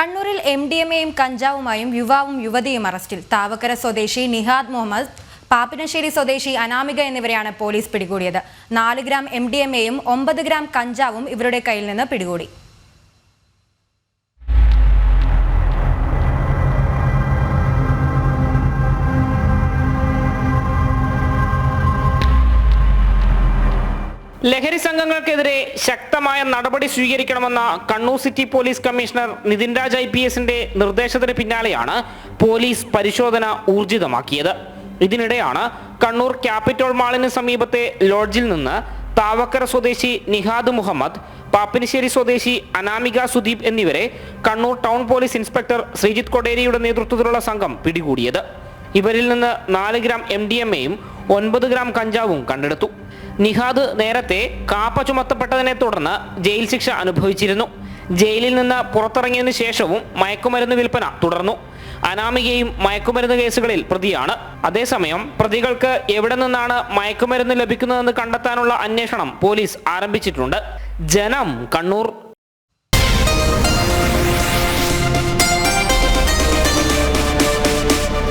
കണ്ണൂരിൽ M D M എയും കഞ്ചാവുമായും യുവാവും യുവതിയും അറസ്റ്റിൽ. താവക്കര സ്വദേശി നിഹാദ് മുഹമ്മദ് പാപ്പിനശ്ശേരി സ്വദേശി അനാമിക എന്നിവരെയാണ് പോലീസ് പിടികൂടിയത്. നാല് ഗ്രാം എം ഡി എം എയും ഒമ്പത് ഗ്രാം കഞ്ചാവും ഇവരുടെ കയ്യിൽ നിന്ന് പിടികൂടി. ലഹരി സംഘങ്ങൾക്കെതിരെ ശക്തമായ നടപടി സ്വീകരിക്കണമെന്ന Kannur city police commissioner Nithin Raj I P എസിന്റെ നിർദ്ദേശത്തിന് പിന്നാലെയാണ് പോലീസ് പരിശോധന ഊർജിതമാക്കിയത്. ഇതിനിടെയാണ് കണ്ണൂർ ക്യാപിറ്റോൾ മാളിന് സമീപത്തെ ലോഡ്ജിൽ നിന്ന് താവക്കര സ്വദേശി നിഹാദ് മുഹമ്മദ് പാപ്പിനിശ്ശേരി സ്വദേശി അനാമിക സുദീപ് എന്നിവരെ Kannur town police inspector Sreejith കൊടേരിയുടെ നേതൃത്വത്തിലുള്ള സംഘം പിടികൂടിയത്. ഇവരിൽ നിന്ന് നാല് ഗ്രാം എം ഡി എം എയും ഒൻപത് ഗ്രാം കഞ്ചാവും കണ്ടെടുത്തു. നിഹാദ് നേരത്തെ കാപ്പ ചുമത്തപ്പെട്ടതിനെ തുടർന്ന് ജയിൽ ശിക്ഷ അനുഭവിച്ചിരുന്നു. ജയിലിൽ നിന്ന് പുറത്തിറങ്ങിയതിനു ശേഷവും മയക്കുമരുന്ന് വിൽപ്പന തുടർന്നു. അനാമികയും മയക്കുമരുന്ന് കേസുകളിൽ പ്രതിയാണ്. അതേസമയം പ്രതികൾക്ക് എവിടെ നിന്നാണ് മയക്കുമരുന്ന് ലഭിക്കുന്നതെന്ന് കണ്ടെത്താനുള്ള അന്വേഷണം പോലീസ് ആരംഭിച്ചിട്ടുണ്ട്. ജനം കണ്ണൂർ.